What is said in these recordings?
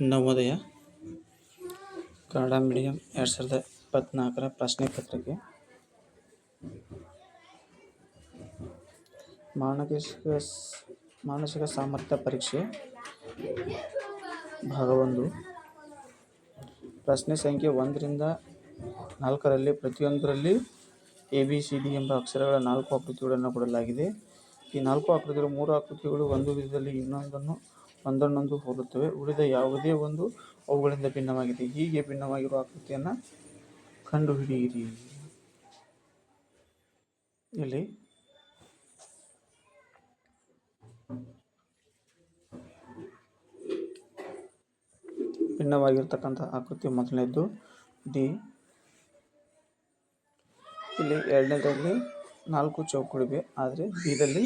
Navodaya Kannada medium ಎರಡು ಸಾವಿರದ ಇಪ್ಪತ್ತ್ನಾಲ್ಕರ ಪ್ರಶ್ನೆ ಪತ್ರಿಕೆ. ಮಾನಸಿಕ ಮಾನಸಿಕ ಸಾಮರ್ಥ್ಯ ಪರೀಕ್ಷೆ ಭಾಗ ಒಂದು. ಪ್ರಶ್ನೆ ಸಂಖ್ಯೆ ಒಂದರಿಂದ ನಾಲ್ಕರಲ್ಲಿ ಪ್ರತಿಯೊಂದರಲ್ಲಿ ಎ, ಬಿ, ಸಿ, ಡಿ ಎಂಬ ಅಕ್ಷರಗಳ ನಾಲ್ಕು ಆಕೃತಿಗಳನ್ನು ಕೊಡಲಾಗಿದೆ. ಈ ನಾಲ್ಕು ಆಕೃತಿಗಳು ಮೂರು ಆಕೃತಿಗಳು ಒಂದು ವಿಧದಲ್ಲಿ ಇನ್ನೊಂದನ್ನು ಒಂದನ್ನೊಂದು ಹೋಲುತ್ತವೆ. ಉಳಿದ ಯಾವುದೇ ಒಂದು ಅವುಗಳಿಂದ ಭಿನ್ನವಾಗಿದೆ. ಹೀಗೆ ಭಿನ್ನವಾಗಿರುವ ಆಕೃತಿಯನ್ನು ಕಂಡುಹಿಡಿಯಿರಿ. ಇಲ್ಲಿ ಭಿನ್ನವಾಗಿರ್ತಕ್ಕಂಥ ಆಕೃತಿ ಮೊದಲನೇದ್ದು ಡಿ. ಇಲ್ಲಿ ಎರಡನೇದರಲ್ಲಿ ನಾಲ್ಕು ಚೌಕಗಳಿವೆ ಆದರೆ ಬಿದಲ್ಲಿ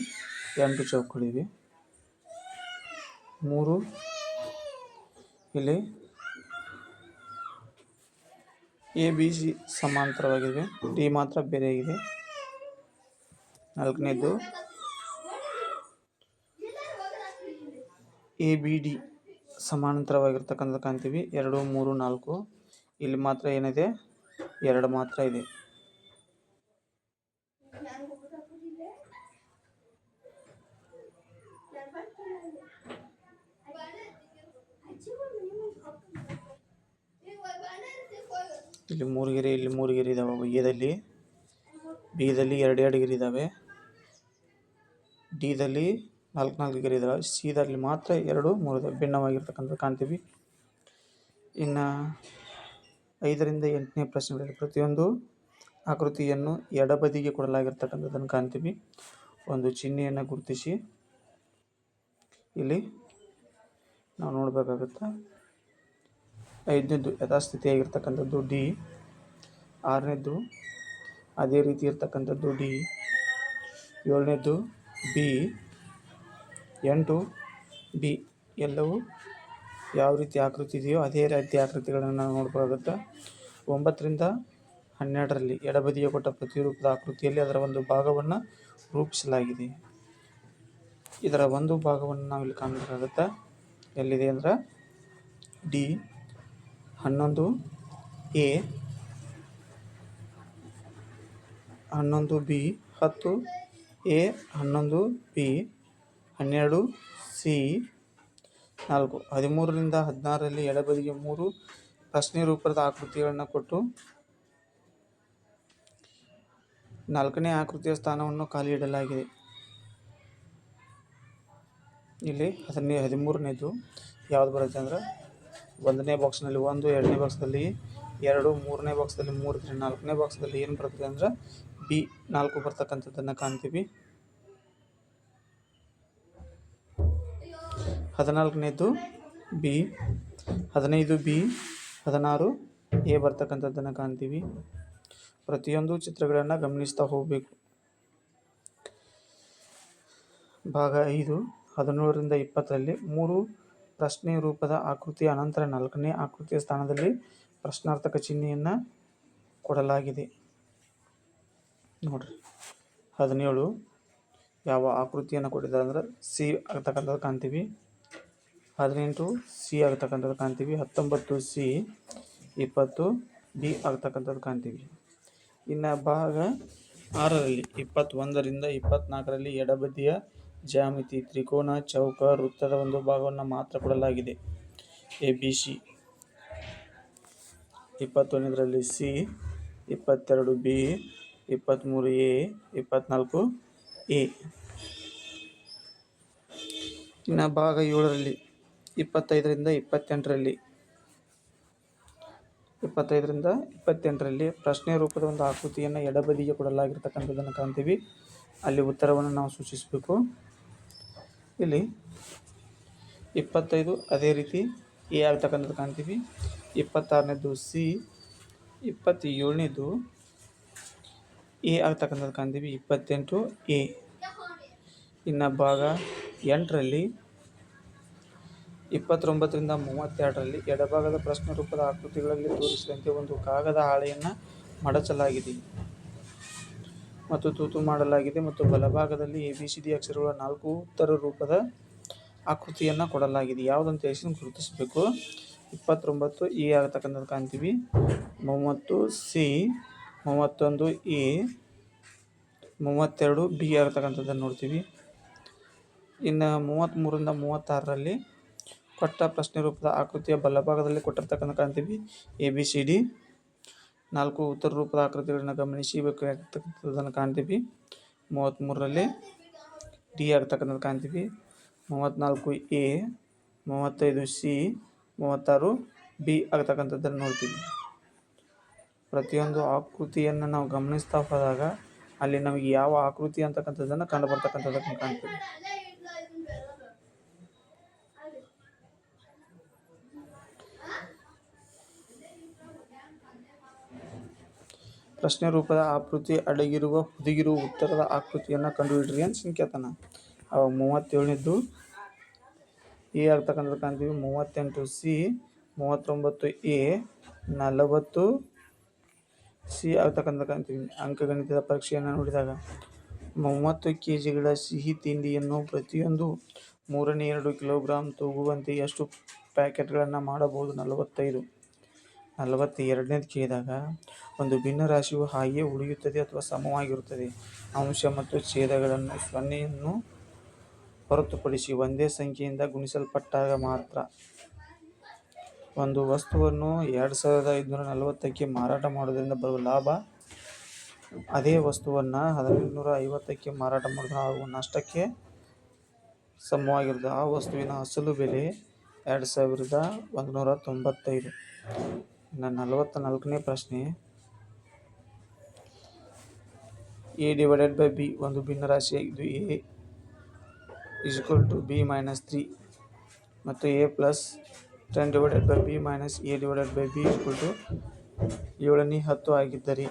ಎಂಟು ಚೌಕಗಳಿವೆ ಮೂರು. ಇಲ್ಲಿ ಎ, ಬಿ, ಸಿ ಸಮಾಂತರವಾಗಿವೆ. ಡಿ ಮಾತ್ರ ಬೇರೆಯಾಗಿದೆ ನಾಲ್ಕನೇದು. ಎ, ಬಿ, ಡಿ ಸಮಾನಾಂತರವಾಗಿರ್ತಕ್ಕಂಥ ಕಾಣ್ತೀವಿ. ಎರಡು, ಮೂರು, ನಾಲ್ಕು. ಇಲ್ಲಿ ಮಾತ್ರ ಏನಿದೆ? ಎರಡು ಮಾತ್ರ ಇದೆ. ಇಲ್ಲಿ ಮೂರು ಗೆರೆ ಇಲ್ಲಿ ಮೂರು ಗೆರೆ ಇದಾವೆ ಎದಲ್ಲಿ, ಬಿದಲ್ಲಿ ಎರಡು ಎರಡು ಗೆರೆ ಇದ್ದಾವೆ ಡಿದಲ್ಲಿ ನಾಲ್ಕು ನಾಲ್ಕು ಗೆರೆ ಇದಾವೆ. ಸಿದಲ್ಲಿ ಮಾತ್ರ ಎರಡು, ಮೂರು ಇದಾವೆ. ಕಾಣ್ತೀವಿ. ಇನ್ನು ಐದರಿಂದ ಎಂಟನೇ ಪ್ರಶ್ನೆಗಳಲ್ಲಿ ಪ್ರತಿಯೊಂದು ಆಕೃತಿಯನ್ನು ಎಡಬದಿಗೆ ಕೊಡಲಾಗಿರ್ತಕ್ಕಂಥದ್ದನ್ನು ಕಾಣ್ತೀವಿ. ಒಂದು ಚಿಹ್ನೆಯನ್ನು ಗುರುತಿಸಿ. ಇಲ್ಲಿ ನಾವು ನೋಡಬೇಕಾಗುತ್ತೆ. ಐದನೇದು ಯಥಾಸ್ಥಿತಿಯಾಗಿರ್ತಕ್ಕಂಥದ್ದು ಡಿ. ಆರನೇದು ಅದೇ ರೀತಿ ಇರ್ತಕ್ಕಂಥದ್ದು ಡಿ. ಏಳನೇದು ಬಿ. ಎಂಟು, ಬಿ. ಎಲ್ಲವೂ ಯಾವ ರೀತಿ ಆಕೃತಿ ಇದೆಯೋ ಅದೇ ರೀತಿ ಆಕೃತಿಗಳನ್ನು ನಾವು ನೋಡ್ಬೋದಾಗುತ್ತೆ ಒಂಬತ್ತರಿಂದ ಹನ್ನೆರಡರಲ್ಲಿ ಎಡಬದಿಯ ಕೊಟ್ಟ ಪ್ರತಿರೂಪದ ಆಕೃತಿಯಲ್ಲಿ ಅದರ ಒಂದು ಭಾಗವನ್ನು ರೂಪಿಸಲಾಗಿದೆ. ಇದರ ಒಂದು ಭಾಗವನ್ನು ಇಲ್ಲಿ ಕಾಣಬೇಕಾಗುತ್ತೆ. ಎಲ್ಲಿದೆ ಅಂದ್ರೆ ಡಿ. ಹನ್ನೊಂದು, ಎ. ಹನ್ನೊಂದು ಬಿ, ಹತ್ತು ಎ, ಹನ್ನೊಂದು ಬಿ, ಹನ್ನೆರಡು ಸಿ, ನಾಲ್ಕು. ಹದಿಮೂರರಿಂದ ಹದಿನಾರರಲ್ಲಿ ಎಡಬದಿಗೆ ಮೂರು ಪ್ರಶ್ನೆ ರೂಪದ ಆಕೃತಿಗಳನ್ನು ಕೊಟ್ಟು ನಾಲ್ಕನೇ ಆಕೃತಿಯ ಸ್ಥಾನವನ್ನು ಖಾಲಿ ಇಡಲಾಗಿದೆ. ಇಲ್ಲಿ ಹದಿನೇ ಹದಿಮೂರನೇದು ಯಾವ್ದು ಬರುತ್ತೆ ಅಂದ್ರೆ ಒಂದನೇ ಬಾಕ್ಸ್ನಲ್ಲಿ ಒಂದು, ಎರಡನೇ ಬಾಕ್ಸ್ದಲ್ಲಿ ಎರಡು, ಮೂರನೇ ಬಾಕ್ಸ್ದಲ್ಲಿ ಮೂರು, ನಾಲ್ಕನೇ ಬಾಕ್ಸ್ದಲ್ಲಿ ಏನು ಬರ್ತದೆ ಅಂದ್ರೆ ಬಿ ನಾಲ್ಕು ಬರ್ತಕ್ಕಂಥದ್ದನ್ನು ಕಾಣ್ತೀವಿ. ಹದಿನಾಲ್ಕನೇದು ಬಿ ಹದಿನೈದು ಬಿ ಹದಿನಾರು ಎ ಬರ್ತಕ್ಕಂಥದ್ದನ್ನು ಕಾಣ್ತೀವಿ. ಪ್ರತಿಯೊಂದು ಚಿತ್ರಗಳನ್ನು ಗಮನಿಸ್ತಾ ಹೋಗಬೇಕು. ಭಾಗ ಐದು, ಹದಿನೇಳರಿಂದ ಇಪ್ಪತ್ತರಲ್ಲಿ ಮೂರು ಪ್ರಶ್ನೆ ರೂಪದ ಆಕೃತಿಯ ಅನಂತರ ನಾಲ್ಕನೇ ಆಕೃತಿಯ ಸ್ಥಾನದಲ್ಲಿ ಪ್ರಶ್ನಾರ್ಥಕ ಚಿಹ್ನೆಯನ್ನು ಕೊಡಲಾಗಿದೆ. ನೋಡ್ರಿ. ಹದಿನೇಳು. ಯಾವ ಆಕೃತಿಯನ್ನು ಕೊಟ್ಟಿದ್ದಾರೆ ಅಂದ್ರೆ ಸಿ ಆಗ್ತಕ್ಕಂಥದ್ದು ಕಾಣ್ತೀವಿ. ಹದಿನೆಂಟು, ಸಿ ಆಗ್ತಕ್ಕಂಥದ್ದು ಕಾಣ್ತೀವಿ. ಹತ್ತೊಂಬತ್ತು, ಸಿ. ಇಪ್ಪತ್ತು, ಬಿ ಆಗ್ತಕ್ಕಂಥದ್ದು ಕಾಣ್ತೀವಿ. ಇನ್ನು ಭಾಗ ಆರರಲ್ಲಿ, ಇಪ್ಪತ್ತೊಂದರಿಂದ ಇಪ್ಪತ್ನಾಲ್ಕರಲ್ಲಿ ಎಡಬದಿಯ ಜ್ಯಾಮಿತಿ, ತ್ರಿಕೋನ, ಚೌಕ, ವೃತ್ತದ ಒಂದು ಭಾಗವನ್ನು ಮಾತ್ರ ಕೊಡಲಾಗಿದೆ. A, B, C. ಇಪ್ಪತ್ತೊಂದರಲ್ಲಿ ಸಿ, ಇಪ್ಪತ್ತೆರಡು, ಬಿ. ಇಪ್ಪತ್ತ್ಮೂರು ಎ ಇಪ್ಪತ್ತ್ನಾಲ್ಕು ಎ. ಇನ್ನು ಭಾಗ ಏಳರಲ್ಲಿ, ಇಪ್ಪತ್ತೈದರಿಂದ ಇಪ್ಪತ್ತೆಂಟರಲ್ಲಿ. ಇಪ್ಪತ್ತೈದರಿಂದ ಇಪ್ಪತ್ತೆಂಟರಲ್ಲಿ ಪ್ರಶ್ನೆ ರೂಪದ ಒಂದು ಆಕೃತಿಯನ್ನು ಎಡಬದಿಗೆ ಕೊಡಲಾಗಿರ್ತಕ್ಕಂಥದ್ದನ್ನು ಕಾಣ್ತೀವಿ. ಅಲ್ಲಿ ಉತ್ತರವನ್ನು ನಾವು ಸೂಚಿಸಬೇಕು. ಇಲ್ಲಿ ಇಪ್ಪತ್ತೈದು ಅದೇ ರೀತಿ ಎ ಆಗ್ತಕ್ಕಂಥದ್ದು ಕಾಣ್ತೀವಿ. ಇಪ್ಪತ್ತಾರನೇದು ಸಿ, ಇಪ್ಪತ್ತೇಳನೇದು ಎ ಆಗ್ತಕ್ಕಂಥದ್ದು ಕಾಣ್ತೀವಿ. ಇಪ್ಪತ್ತೆಂಟು ಎ. ಇನ್ನು ಭಾಗ ಎಂಟರಲ್ಲಿ, ಇಪ್ಪತ್ತೊಂಬತ್ತರಿಂದ ಮೂವತ್ತೆರಡರಲ್ಲಿ ಎಡಭಾಗದ ಪ್ರಶ್ನೆ ರೂಪದ ಆಕೃತಿಗಳಲ್ಲಿ ತೋರಿಸಿದಂತೆ ಒಂದು ಕಾಗದ ಹಾಳೆಯನ್ನು ಮಡಚಲಾಗಿದೆ ಮತ್ತು ತೂತು ಮಾಡಲಾಗಿದೆ ಮತ್ತು ಬಲಭಾಗದಲ್ಲಿ ಎ, ಬಿ, ಸಿ, ಡಿ ಅಕ್ಷರಗಳ ನಾಲ್ಕು ಉತ್ತರ ರೂಪದ ಆಕೃತಿಯನ್ನು ಕೊಡಲಾಗಿದೆ. ಯಾವುದಂತ ಹೆಸರು ಗುರುತಿಸಬೇಕು. ಇಪ್ಪತ್ತೊಂಬತ್ತು ಎ ಆಗತಕ್ಕಂಥದ್ದು ಕಾಣ್ತೀವಿ. ಮೂವತ್ತು ಸಿ ಮೂವತ್ತೊಂದು ಎ ಮೂವತ್ತೆರಡು ಬಿ ಆಗತಕ್ಕಂಥದ್ದನ್ನು ನೋಡ್ತೀವಿ. ಇನ್ನು ಮೂವತ್ತ್ಮೂರರಿಂದ ಮೂವತ್ತಾರರಲ್ಲಿ ಕೊಟ್ಟ ಪ್ರಶ್ನೆ ರೂಪದ ಆಕೃತಿಯ ಬಲಭಾಗದಲ್ಲಿ ಕೊಟ್ಟಿರ್ತಕ್ಕಂಥ ಕಾಣ್ತೀವಿ. A, B, C, D. ನಾಲ್ಕು ಉತ್ತರ ರೂಪದ ಆಕೃತಿಗಳನ್ನು ಗಮನಿಸಿ ಬೇಕಾಗಿರ್ತಕ್ಕಂಥದ್ದನ್ನು ಕಾಣ್ತೀವಿ. ಮೂವತ್ತ್ಮೂರರಲ್ಲಿ ಡಿ ಆಗ್ತಕ್ಕಂಥದ್ದು ಕಾಣ್ತೀವಿ. ಮೂವತ್ತ್ನಾಲ್ಕು ಎ, ಮೂವತ್ತೈದು ಸಿ, ಮೂವತ್ತಾರು ಬಿ ಆಗ್ತಕ್ಕಂಥದ್ದನ್ನು ನೋಡ್ತೀವಿ. ಪ್ರತಿಯೊಂದು ಆಕೃತಿಯನ್ನು ನಾವು ಗಮನಿಸ್ತಾ ಹೋದಾಗ ಅಲ್ಲಿ ನಮಗೆ ಯಾವ ಆಕೃತಿ ಅಂತಕ್ಕಂಥದ್ದನ್ನು ಕಂಡು ಬರ್ತಕ್ಕಂಥದ್ದನ್ನು ಕಾಣ್ತೀವಿ. ಪ್ರಶ್ನೆ ರೂಪದ ಆಕೃತಿ ಅಡಗಿರುವ ಹುದುಗಿರುವ ಉತ್ತರದ ಆಕೃತಿಯನ್ನು ಕಂಡುಹಿಡ್ರಿ ಅಂತ ಸಂಕೇತನ. ಅವಾಗ ಮೂವತ್ತೇಳನೇದ್ದು ಎ ಆಗ್ತಕ್ಕಂಥದ್ದು ಕಾಣ್ತೀವಿ. ಮೂವತ್ತೆಂಟು ಸಿ, ಮೂವತ್ತೊಂಬತ್ತು ಎ, ನಲವತ್ತು ಸಿ ಆಗ್ತಕ್ಕಂಥ ಅಂಕಗಣಿತದ ಪರೀಕ್ಷೆಯನ್ನು ನೋಡಿದಾಗ ಮೂವತ್ತು ಕೆ ಜಿಗಳ ಸಿಹಿ ತಿಂಡಿಯನ್ನು ಪ್ರತಿಯೊಂದು ಮೂರನೇ ಎರಡು ಕಿಲೋಗ್ರಾಮ್ ತೂಗುವಂತೆ ಎಷ್ಟು ಪ್ಯಾಕೆಟ್ಗಳನ್ನು ಮಾಡಬಹುದು? ನಲವತ್ತೈದು. ನಲವತ್ತೆರಡನೇದು ಕೇಳಿದಾಗ ಒಂದು ಭಿನ್ನ ರಾಶಿಯು ಹಾಗೆಯೇ ಉಳಿಯುತ್ತದೆ ಅಥವಾ ಸಮವಾಗಿರುತ್ತದೆ. ಅಂಶ ಮತ್ತು ಛೇದಗಳನ್ನು ಸೊನ್ನೆಯನ್ನು ಹೊರತುಪಡಿಸಿ ಒಂದೇ ಸಂಖ್ಯೆಯಿಂದ ಗುಣಿಸಲ್ಪಟ್ಟಾಗ ಮಾತ್ರ ಒಂದು ವಸ್ತುವನ್ನು ಎರಡು ಸಾವಿರದ ಐದುನೂರ ನಲವತ್ತಕ್ಕೆ ಮಾರಾಟ ಮಾಡುವುದರಿಂದ ಬರುವ ಲಾಭ, ಅದೇ ವಸ್ತುವನ್ನು ಹದಿನೈದುನೂರ ಐವತ್ತಕ್ಕೆ ಮಾರಾಟ ಮಾಡಿದ್ರೆ ಆಗುವ ನಷ್ಟಕ್ಕೆ ಸಮವಾಗಿರುತ್ತದೆ ಆ ವಸ್ತುವಿನ ಅಸಲು ಬೆಲೆ ಎರಡು ಸಾವಿರದ ಒಂದುನೂರ ತೊಂಬತ್ತೈದು. ಇನ್ನು ನಲವತ್ತ ನಾಲ್ಕನೇ ಪ್ರಶ್ನೆ. ಎ ಡಿವೈಡೆಡ್ ಬೈ ಬಿ ಒಂದು ಭಿನ್ನರಾಶಿಯಾಗಿದ್ದು A equal to B minus three ಮತ್ತು A plus ten divided by B minus A divided by B equal to ಏಳನೇ ಹತ್ತು ಆಗಿದ್ದರೆ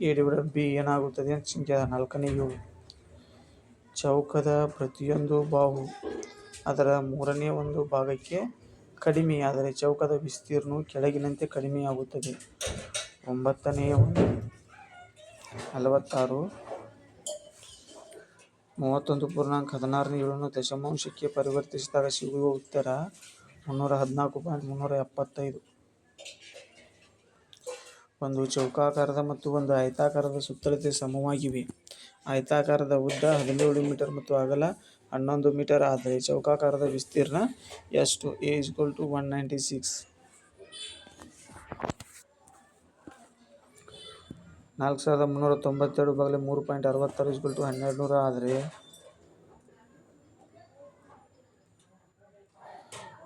ಎ ಡಿವೈಡೆಡ್ ಬಿ ಏನಾಗುತ್ತದೆ ಅಂತ ಸಂಖ್ಯೆ ನಾಲ್ಕನೇ ಏಳು. ಚೌಕದ ಪ್ರತಿಯೊಂದು ಬಾಹು ಅದರ ಮೂರನೇ ಒಂದು ಭಾಗಕ್ಕೆ ಕಡಿಮೆಯಾದರೆ ಚೌಕದ ವಿಸ್ತೀರ್ಣವು ಕೆಳಗಿನಂತೆ ಕಡಿಮೆಯಾಗುತ್ತದೆ. ಒಂಬತ್ತನೆಯ ಒಂದು. ನಲವತ್ತಾರು. ಮೂವತ್ತೊಂದು ಪೂರ್ಣಾಂಕ ಹದಿನಾರನೇ ಏಳನ್ನು ದಶಮಾಂಶಕ್ಕೆ ಪರಿವರ್ತಿಸಿದಾಗ ಸಿಗುವ ಉತ್ತರ ಮುನ್ನೂರ ಹದಿನಾಲ್ಕು ಪಾಯಿಂಟ್ ಮುನ್ನೂರ ಎಪ್ಪತ್ತೈದು. ಒಂದು ಚೌಕಾಕಾರದ ಮತ್ತು ಒಂದು ಆಯತಾಕಾರದ ಸುತ್ತಳತೆ ಸಮವಾಗಿವೆ. ಆಯತಾಕಾರದ ಉದ್ದ ಹದಿನೇಳು ಮೀಟರ್ ಮತ್ತು ಅಗಲ ಹನ್ನೊಂದು ಮೀಟರ್ ಆದರೆ ಚೌಕಾಕಾರದ ವಿಸ್ತೀರ್ಣ ಎಷ್ಟು? A equal to one ninety six ನಾಲ್ಕು ಸಾವಿರದ ಮುನ್ನೂರ ತೊಂಬತ್ತೆರಡು ಬಗ್ಲೆ ಮೂರು ಪಾಯಿಂಟ್ ಅರವತ್ತಾರು ಇಸ್ಕ್ವಲ್ ಟು ಹನ್ನೆರಡು ನೂರ ಆದರೆ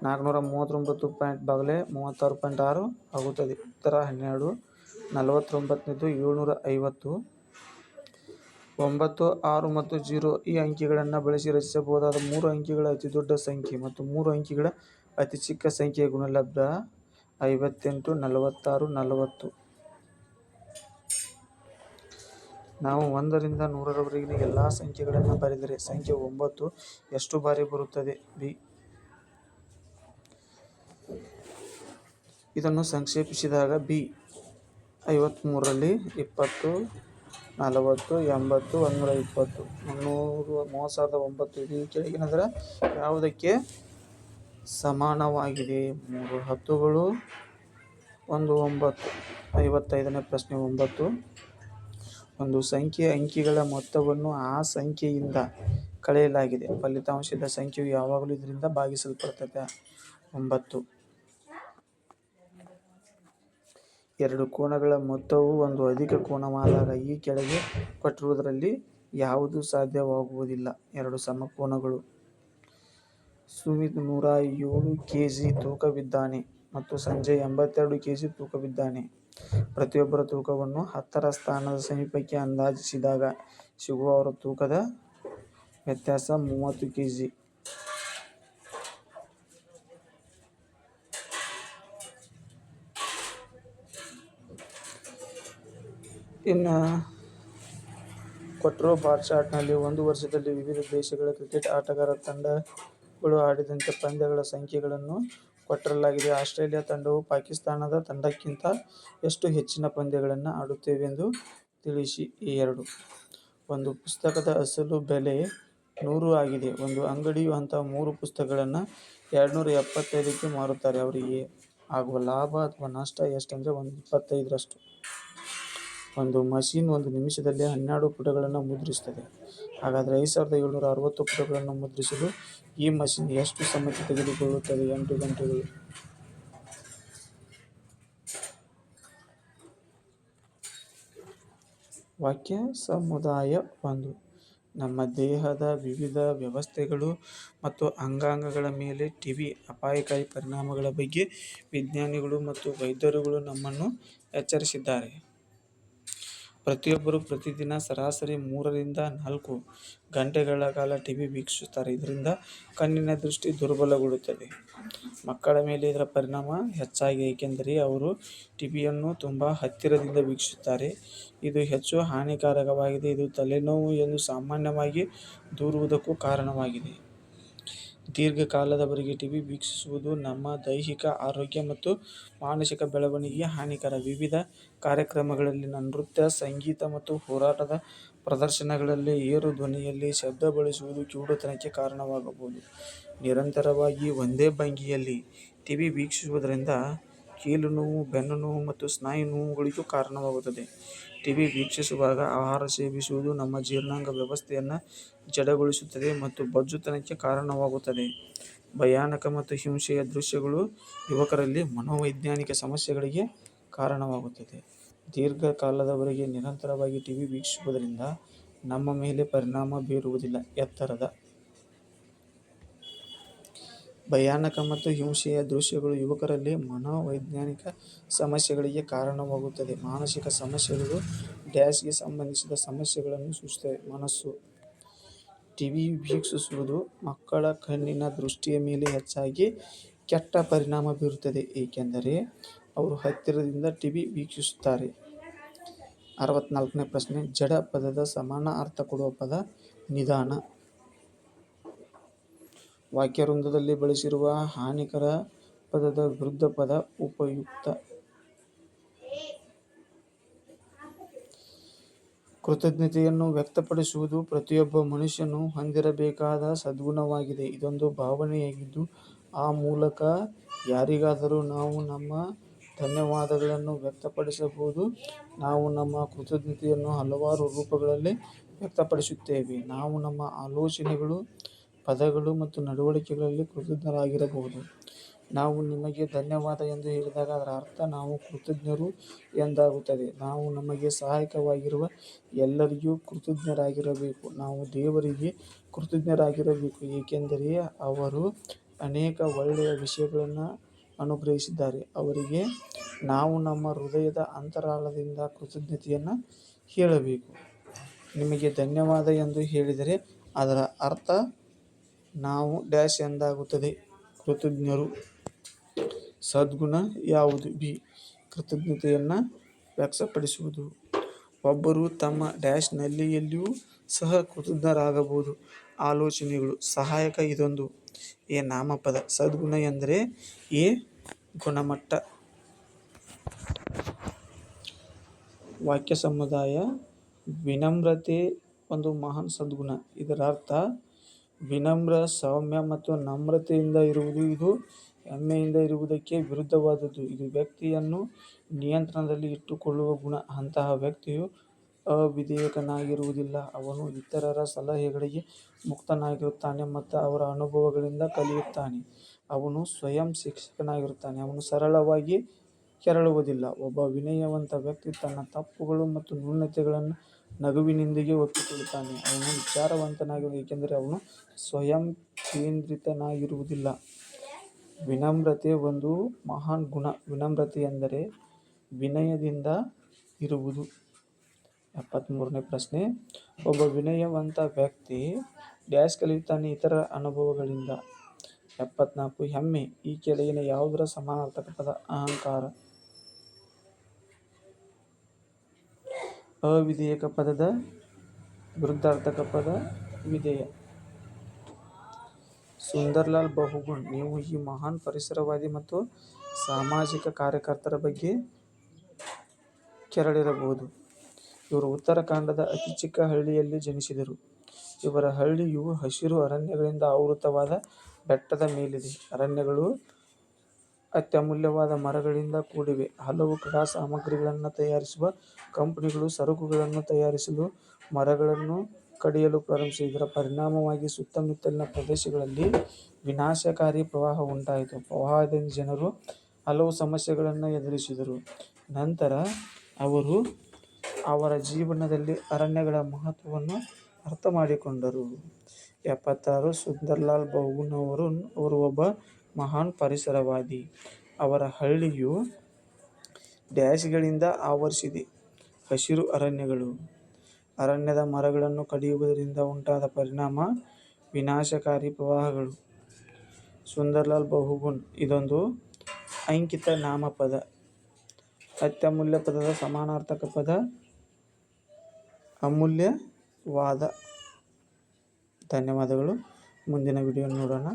ನಾಲ್ಕುನೂರ ಮೂವತ್ತೊಂಬತ್ತು ಪಾಯಿಂಟ್ ಬಾಗಿಲೆ ಮೂವತ್ತಾರು ಪಾಯಿಂಟ್ ಆರು ಆಗುತ್ತದೆ. ಉತ್ತರ ಹನ್ನೆರಡು ನಲವತ್ತೊಂಬತ್ತನೇದು ಏಳ್ನೂರ ಐವತ್ತು ಒಂಬತ್ತು, ಆರು ಮತ್ತು ಜೀರೋ ಈ ಅಂಕಿಗಳನ್ನು ಬಳಸಿ ರಚಿಸಬಹುದಾದ ಮೂರು ಅಂಕಿಗಳ ಅತಿದೊಡ್ಡ ಸಂಖ್ಯೆ ಮತ್ತು ಮೂರು ಅಂಕಿಗಳ ಅತಿ ಚಿಕ್ಕ ಸಂಖ್ಯೆಯ ಗುಣಲಬ್ಧ ಐವತ್ತೆಂಟು, ನಲವತ್ತಾರು, ನಲವತ್ತು. ನಾವು ಒಂದರಿಂದ ನೂರರವರೆಗಿನ ಎಲ್ಲ ಸಂಖ್ಯೆಗಳನ್ನು ಬರೆದರೆ ಸಂಖ್ಯೆ ಒಂಬತ್ತು ಎಷ್ಟು ಬಾರಿ ಬರುತ್ತದೆ? ಬಿ. ಇದನ್ನು ಸಂಕ್ಷೇಪಿಸಿದಾಗ ಬಿ ಐವತ್ತ್ಮೂರರಲ್ಲಿ ಇಪ್ಪತ್ತು, ನಲವತ್ತು, ಎಂಬತ್ತು, ಒಂದೂರ ಇಪ್ಪತ್ತು. ಮುನ್ನೂರು, ಮೂವತ್ತು ಸಾವಿರದ ಒಂಬತ್ತು. ಇದು ಕೆಳಗಿನದರ ಯಾವುದಕ್ಕೆ ಸಮಾನವಾಗಿದೆ? ಮೂರು ಹತ್ತುಗಳು, ಒಂದು ಒಂಬತ್ತು. ಐವತ್ತೈದನೇ ಪ್ರಶ್ನೆ ಒಂಬತ್ತು. ಒಂದು ಸಂಖ್ಯೆ ಅಂಕಿಗಳ ಮೊತ್ತವನ್ನು ಆ ಸಂಖ್ಯೆಯಿಂದ ಕಳೆಯಲಾಗಿದೆ. ಫಲಿತಾಂಶದ ಸಂಖ್ಯೆಯು ಯಾವಾಗಲೂ ಇದರಿಂದ ಭಾಗಿಸಲ್ಪಡ್ತದೆ. ಒಂಬತ್ತು. ಎರಡು ಕೋನಗಳ ಮೊತ್ತವು ಒಂದು ಅಧಿಕ ಕೋನವಾದಾಗ ಈ ಕೆಳಗೆ ಕೊಟ್ಟಿರುವುದರಲ್ಲಿ ಯಾವುದು ಸಾಧ್ಯವಾಗುವುದಿಲ್ಲ. ಎರಡು ಸಮಕೋನಗಳು ಸುಮಿತ್ ನೂರ ಏಳು ಕೆ ಜಿ ತೂಕವಿದ್ದಾನೆ ಮತ್ತು ಸಂಜಯ್ ಎಂಬತ್ತೆರಡು ಕೆ ಜಿ ತೂಕವಿದ್ದಾನೆ. ಪ್ರತಿಯೊಬ್ಬರ ತೂಕವನ್ನು ಹತ್ತರ ಸ್ಥಾನದ ಸಮೀಪಕ್ಕೆ ಅಂದಾಜಿಸಿದಾಗ ಸಿಗುವ ಅವರ ತೂಕದ ವ್ಯತ್ಯಾಸ ಮೂವತ್ತು ಕೆ ಇನ್ನು ಕೊಟ್ಟಿರೋ ಬಾರ್ ಚಾರ್ಟ್ನಲ್ಲಿ ಒಂದು ವರ್ಷದಲ್ಲಿ ವಿವಿಧ ದೇಶಗಳ ಕ್ರಿಕೆಟ್ ಆಟಗಾರ ತಂಡಗಳು ಆಡಿದಂತೆ ಪಂದ್ಯಗಳ ಸಂಖ್ಯೆಗಳನ್ನು ಕೊಟ್ಟರಲಾಗಿದೆ ಆಸ್ಟ್ರೇಲಿಯಾ ತಂಡವು ಪಾಕಿಸ್ತಾನದ ತಂಡಕ್ಕಿಂತ ಎಷ್ಟು ಹೆಚ್ಚಿನ ಪಂದ್ಯಗಳನ್ನು ಆಡುತ್ತವೆಂದು ತಿಳಿಸಿ. ಈ ಎರಡು, ಒಂದು ಪುಸ್ತಕದ ಅಸಲು ಬೆಲೆ ನೂರು ಆಗಿದೆ. ಒಂದು ಅಂಗಡಿಯು ಅಂತಹ ಮೂರು ಪುಸ್ತಕಗಳನ್ನು ಎರಡ್ನೂರ ಎಪ್ಪತ್ತೈದಕ್ಕೆ ಮಾರುತ್ತಾರೆ. ಅವರಿಗೆ ಆಗುವ ಲಾಭ ಅಥವಾ ನಷ್ಟ ಎಷ್ಟೆಂದರೆ ಒಂದು ಇಪ್ಪತ್ತೈದರಷ್ಟು. ಒಂದು ಮಷೀನ್ ಒಂದು ನಿಮಿಷದಲ್ಲಿ ಹನ್ನೆರಡು ಪುಟಗಳನ್ನು ಮುದ್ರಿಸುತ್ತದೆ. ಹಾಗಾದರೆ ಐದು ಸಾವಿರದ ಏಳುನೂರ ಅರವತ್ತು ಪುಟಗಳನ್ನು ಮುದ್ರಿಸಲು ಈ ಮಷೀನ್ ಎಷ್ಟು ಸಮಯ ತೆಗೆದುಕೊಳ್ಳುತ್ತದೆ? ಎಂಟು ಗಂಟೆಗಳು. ವಾಕ್ಯ ಸಮುದಾಯ ಒಂದು ನಮ್ಮ ದೇಹದ ವಿವಿಧ ವ್ಯವಸ್ಥೆಗಳು ಮತ್ತು ಅಂಗಾಂಗಗಳ ಮೇಲೆ ಟಿವಿ ಅಪಾಯಕಾರಿ ಪರಿಣಾಮಗಳ ಬಗ್ಗೆ ವಿಜ್ಞಾನಿಗಳು ಮತ್ತು ವೈದ್ಯರುಗಳು ನಮ್ಮನ್ನು ಎಚ್ಚರಿಸಿದ್ದಾರೆ. ಪ್ರತಿಯೊಬ್ಬರೂ ಪ್ರತಿದಿನ ಸರಾಸರಿ ಮೂರರಿಂದ ನಾಲ್ಕು ಗಂಟೆಗಳ ಕಾಲ ಟಿವಿ ವೀಕ್ಷಿಸುತ್ತಾರೆ. ಇದರಿಂದ ಕಣ್ಣಿನ ದೃಷ್ಟಿ ದುರ್ಬಲಗೊಳ್ಳುತ್ತದೆ. ಮಕ್ಕಳ ಮೇಲೆ ಇದರ ಪರಿಣಾಮ ಹೆಚ್ಚಾಗಿದೆ ಏಕೆಂದರೆ ಅವರು ಟಿವಿಯನ್ನು ತುಂಬ ಹತ್ತಿರದಿಂದ ವೀಕ್ಷಿಸುತ್ತಾರೆ. ಇದು ಹೆಚ್ಚು ಹಾನಿಕಾರಕವಾಗಿದೆ. ಇದು ತಲೆನೋವು ಎಂದು ಸಾಮಾನ್ಯವಾಗಿ ದೂರುವುದಕ್ಕೂ ಕಾರಣವಾಗಿದೆ. ದೀರ್ಘಕಾಲದವರೆಗೆ ಟಿವಿ ವೀಕ್ಷಿಸುವುದು ನಮ್ಮ ದೈಹಿಕ ಆರೋಗ್ಯ ಮತ್ತು ಮಾನಸಿಕ ಬೆಳವಣಿಗೆಗೆ ಹಾನಿಕರ. ವಿವಿಧ ಕಾರ್ಯಕ್ರಮಗಳಲ್ಲಿನ ನೃತ್ಯ, ಸಂಗೀತ ಮತ್ತು ಹೋರಾಟದ ಪ್ರದರ್ಶನಗಳಲ್ಲಿ ಏರು ಧ್ವನಿಯಲ್ಲಿ ಶಬ್ದ ಬಳಸುವುದು ಕಿವುಡುತನಕ್ಕೆ ಕಾರಣವಾಗಬಹುದು. ನಿರಂತರವಾಗಿ ಒಂದೇ ಭಂಗಿಯಲ್ಲಿ ಟಿವಿ ವೀಕ್ಷಿಸುವುದರಿಂದ ಕೀಲು ನೋವು ಬೆನ್ನು ನೋವು ಮತ್ತು ಸ್ನಾಯು ನೋವುಗಳಿಗೂ ಕಾರಣವಾಗುತ್ತದೆ. ಟಿವಿ ವೀಕ್ಷಿಸುವಾಗ ಆಹಾರ ಸೇವಿಸುವುದು ನಮ್ಮ ಜೀರ್ಣಾಂಗ ವ್ಯವಸ್ಥೆಯನ್ನು ಜಡಗೊಳಿಸುತ್ತದೆ ಮತ್ತು ಬೊಜ್ಜುತನಕ್ಕೆ ಕಾರಣವಾಗುತ್ತದೆ. ಭಯಾನಕ ಮತ್ತು ಹಿಂಸೆಯ ದೃಶ್ಯಗಳು ಯುವಕರಲ್ಲಿ ಮನೋವೈಜ್ಞಾನಿಕ ಸಮಸ್ಯೆಗಳಿಗೆ ಕಾರಣವಾಗುತ್ತದೆ. ದೀರ್ಘಕಾಲದವರೆಗೆ ನಿರಂತರವಾಗಿ ಟಿವಿ ವೀಕ್ಷಿಸುವುದರಿಂದ ನಮ್ಮ ಮೇಲೆ ಪರಿಣಾಮ ಬೀರುವುದಿಲ್ಲ. ಎತ್ತರದ ಭಯಾನಕ ಮತ್ತು ಹಿಂಸೆಯ ದೃಶ್ಯಗಳು ಯುವಕರಲ್ಲಿ ಮನೋವೈಜ್ಞಾನಿಕ ಸಮಸ್ಯೆಗಳಿಗೆ ಕಾರಣವಾಗುತ್ತದೆ. ಮಾನಸಿಕ ಸಮಸ್ಯೆಗಳು ಡ್ಯಾಶ್ಗೆ ಸಂಬಂಧಿಸಿದ ಸಮಸ್ಯೆಗಳನ್ನು ಸೂಚಿಸುತ್ತವೆ. ಮನಸ್ಸು ಟಿವಿ ವೀಕ್ಷಿಸುವುದು ಮಕ್ಕಳ ಕಣ್ಣಿನ ದೃಷ್ಟಿಯ ಮೇಲೆ ಹೆಚ್ಚಾಗಿ ಕೆಟ್ಟ ಪರಿಣಾಮ ಬೀರುತ್ತದೆ, ಏಕೆಂದರೆ ಅವರು ಹತ್ತಿರದಿಂದ ಟಿವಿ ವೀಕ್ಷಿಸುತ್ತಾರೆ. ಅರವತ್ತನಾಲ್ಕನೇ ಪ್ರಶ್ನೆ. ಜಡ ಪದದ ಸಮಾನ ಅರ್ಥ ಕೊಡುವ ಪದ ನಿಧಾನ. ವಾಕ್ಯವೃಂದದಲ್ಲಿ ಬಳಸಿರುವ ಹಾನಿಕರ ಪದದ ವಿರುದ್ಧ ಪದ ಉಪಯುಕ್ತ. ಕೃತಜ್ಞತೆಯನ್ನು ವ್ಯಕ್ತಪಡಿಸುವುದು ಪ್ರತಿಯೊಬ್ಬ ಮನುಷ್ಯನು ಹೊಂದಿರಬೇಕಾದ ಸದ್ಗುಣವಾಗಿದೆ. ಇದೊಂದು ಭಾವನೆಯಾಗಿದ್ದು, ಆ ಮೂಲಕ ಯಾರಿಗಾದರೂ ನಾವು ನಮ್ಮ ಧನ್ಯವಾದಗಳನ್ನು ವ್ಯಕ್ತಪಡಿಸಬಹುದು. ನಾವು ನಮ್ಮ ಕೃತಜ್ಞತೆಯನ್ನು ಹಲವಾರು ರೂಪಗಳಲ್ಲಿ ವ್ಯಕ್ತಪಡಿಸುತ್ತೇವೆ. ನಾವು ನಮ್ಮ ಆಲೋಚನೆಗಳು, ಪದಗಳು ಮತ್ತು ನಡವಳಿಕೆಗಳಲ್ಲಿ ಕೃತಜ್ಞರಾಗಿರಬಹುದು. ನಾವು ನಿಮಗೆ ಧನ್ಯವಾದ ಎಂದು ಹೇಳಿದಾಗ ಅದರ ಅರ್ಥ ನಾವು ಕೃತಜ್ಞರು ಎಂದಾಗುತ್ತದೆ. ನಾವು ನಮಗೆ ಸಹಾಯಕವಾಗಿರುವ ಎಲ್ಲರಿಗೂ ಕೃತಜ್ಞರಾಗಿರಬೇಕು. ನಾವು ದೇವರಿಗೆ ಕೃತಜ್ಞರಾಗಿರಬೇಕು, ಏಕೆಂದರೆ ಅವರು ಅನೇಕ ಒಳ್ಳೆಯ ವಿಷಯಗಳನ್ನು ಅನುಗ್ರಹಿಸಿದ್ದಾರೆ. ಅವರಿಗೆ ನಾವು ನಮ್ಮ ಹೃದಯದ ಅಂತರಾಳದಿಂದ ಕೃತಜ್ಞತೆಯನ್ನು ಹೇಳಬೇಕು. ನಿಮಗೆ ಧನ್ಯವಾದ ಎಂದು ಹೇಳಿದರೆ ಅದರ ಅರ್ಥ ನಾವು ಡ್ಯಾಶ್ ಎಂದಾಗುತ್ತದೆ ಕೃತಜ್ಞರು. ಸದ್ಗುಣ ಯಾವುದು? ಬಿ. ಕೃತಜ್ಞತೆಯನ್ನು ವ್ಯಕ್ತಪಡಿಸುವುದು. ಒಬ್ಬರು ತಮ್ಮ ಡ್ಯಾಶ್ನಲ್ಲಿ ಎಲ್ಲಿಯೂ ಸಹ ಕೃತಜ್ಞರಾಗಬಹುದು. ಆಲೋಚನೆಗಳು ಸಹಾಯಕ ಇದೊಂದು ಎ. ನಾಮಪದ. ಸದ್ಗುಣ ಎಂದರೆ ಎ. ಗುಣಮಟ್ಟ. ವಾಕ್ಯ ಸಮುದಾಯ ವಿನಮ್ರತೆ ಒಂದು ಮಹಾನ್ ಸದ್ಗುಣ. ಇದರರ್ಥ ವಿನಮ್ರ, ಸೌಮ್ಯ ಮತ್ತು ನಮ್ರತೆಯಿಂದ ಇರುವುದು. ಇದು ಹೆಮ್ಮೆಯಿಂದ ಇರುವುದಕ್ಕೆ ವಿರುದ್ಧವಾದದ್ದು. ಇದು ವ್ಯಕ್ತಿಯನ್ನು ನಿಯಂತ್ರಣದಲ್ಲಿ ಇಟ್ಟುಕೊಳ್ಳುವ ಗುಣ. ಅಂತಹ ವ್ಯಕ್ತಿಯು ಅವಿಧೇಯನಾಗಿರುವುದಿಲ್ಲ. ಅವನು ಇತರರ ಸಲಹೆಗಳಿಗೆ ಮುಕ್ತನಾಗಿರುತ್ತಾನೆ ಮತ್ತು ಅವರ ಅನುಭವಗಳಿಂದ ಕಲಿಯುತ್ತಾನೆ. ಅವನು ಸ್ವಯಂ ಶಿಕ್ಷಕನಾಗಿರುತ್ತಾನೆ. ಅವನು ಸರಳವಾಗಿ ಕೆರಳುವುದಿಲ್ಲ. ಒಬ್ಬ ವಿನಯವಂತ ವ್ಯಕ್ತಿ ತನ್ನ ತಪ್ಪುಗಳು ಮತ್ತು ನ್ಯೂನತೆಗಳನ್ನು ನಗುವಿನೊಂದಿಗೆ ಒಪ್ಪಿಕೊಳ್ಳುತ್ತಾನೆ. ಅವನು ವಿಚಾರವಂತನಾಗಿರುವ ಏಕೆಂದರೆ ಅವನು ಸ್ವಯಂ ಕೇಂದ್ರಿತನಾಗಿರುವುದಿಲ್ಲ. ವಿನಮ್ರತೆ ಒಂದು ಮಹಾನ್ ಗುಣ. ವಿನಮ್ರತೆ ಎಂದರೆ ವಿನಯದಿಂದ ಇರುವುದು. ಎಪ್ಪತ್ತಮೂರನೇ ಪ್ರಶ್ನೆ. ಒಬ್ಬ ವಿನಯವಂತ ವ್ಯಕ್ತಿ ಕಲಿಯುತ್ತಾನೆ ಇತರ ಅನುಭವಗಳಿಂದ. ಎಪ್ಪತ್ತನಾಲ್ಕು. ಹೆಮ್ಮೆ ಈ ಕೆಳಗಿನ ಯಾವುದರ ಸಮಾನಾರ್ಥಕ ಪದ? ಅಹಂಕಾರ. ಅವಿಧೇಯ ಪದದ ವಿರುದ್ಧಾರ್ಥಕ ಪದ? ವಿಧೇಯ. ಸುಂದರ್ಲಾಲ್ ಬಹುಗುಣ್, ನೀವು ಈ ಮಹಾನ್ ಪರಿಸರವಾದಿ ಮತ್ತು ಸಾಮಾಜಿಕ ಕಾರ್ಯಕರ್ತರ ಬಗ್ಗೆ ಕೆರಳಿರಬಹುದು ಇವರು ಉತ್ತರಾಖಂಡದ ಅತಿ ಚಿಕ್ಕ ಹಳ್ಳಿಯಲ್ಲಿ ಜನಿಸಿದರು. ಇವರ ಹಳ್ಳಿಯು ಹಸಿರು ಅರಣ್ಯಗಳಿಂದ ಆವೃತವಾದ ಬೆಟ್ಟದ ಮೇಲಿದೆ. ಅರಣ್ಯಗಳು ಅತ್ಯಮೂಲ್ಯವಾದ ಮರಗಳಿಂದ ಕೂಡಿವೆ. ಹಲವು ಕ್ರೀಡಾ ಸಾಮಗ್ರಿಗಳನ್ನು ತಯಾರಿಸುವ ಕಂಪನಿಗಳು ಸರಕುಗಳನ್ನು ತಯಾರಿಸಲು ಮರಗಳನ್ನು ಕಡಿಯಲು ಪ್ರಾರಂಭಿಸಿದರ ಇದರ ಪರಿಣಾಮವಾಗಿ ಸುತ್ತಮುತ್ತಲಿನ ಪ್ರದೇಶಗಳಲ್ಲಿ ವಿನಾಶಕಾರಿ ಪ್ರವಾಹ ಉಂಟಾಯಿತು. ಪ್ರವಾಹದಿಂದ ಜನರು ಹಲವು ಸಮಸ್ಯೆಗಳನ್ನು ಎದುರಿಸಿದರು. ನಂತರ ಅವರು ಅವರ ಜೀವನದಲ್ಲಿ ಅರಣ್ಯಗಳ ಮಹತ್ವವನ್ನು ಅರ್ಥಮಾಡಿಕೊಂಡರು. ಎಪ್ಪತ್ತಾರು, ಸುಂದರಲಾಲ್ ಬಹುಗುಣ ಅವರು ಒಬ್ಬ ಮಹಾನ್ ಪರಿಸರವಾದಿ. ಅವರ ಹಳ್ಳಿಯು ಗಳಿಂದ ಆವರಿಸಿದೆ. ಹಸಿರು ಅರಣ್ಯಗಳು. ಅರಣ್ಯದ ಮರಗಳನ್ನು ಕಡಿಯುವುದರಿಂದ ಉಂಟಾದ ಪರಿಣಾಮ ವಿನಾಶಕಾರಿ ಪ್ರವಾಹಗಳು. ಸುಂದರ್ಲಾಲ್ ಬಹುಗುಣ್ ಇದೊಂದು ಅಂಕಿತ ನಾಮಪದ. ಅತ್ಯಮೂಲ್ಯ ಪದದ ಸಮಾನಾರ್ಥಕ ಪದ ಅಮೂಲ್ಯವಾದ. ಧನ್ಯವಾದಗಳು. ಮುಂದಿನ ವಿಡಿಯೋ ನೋಡೋಣ.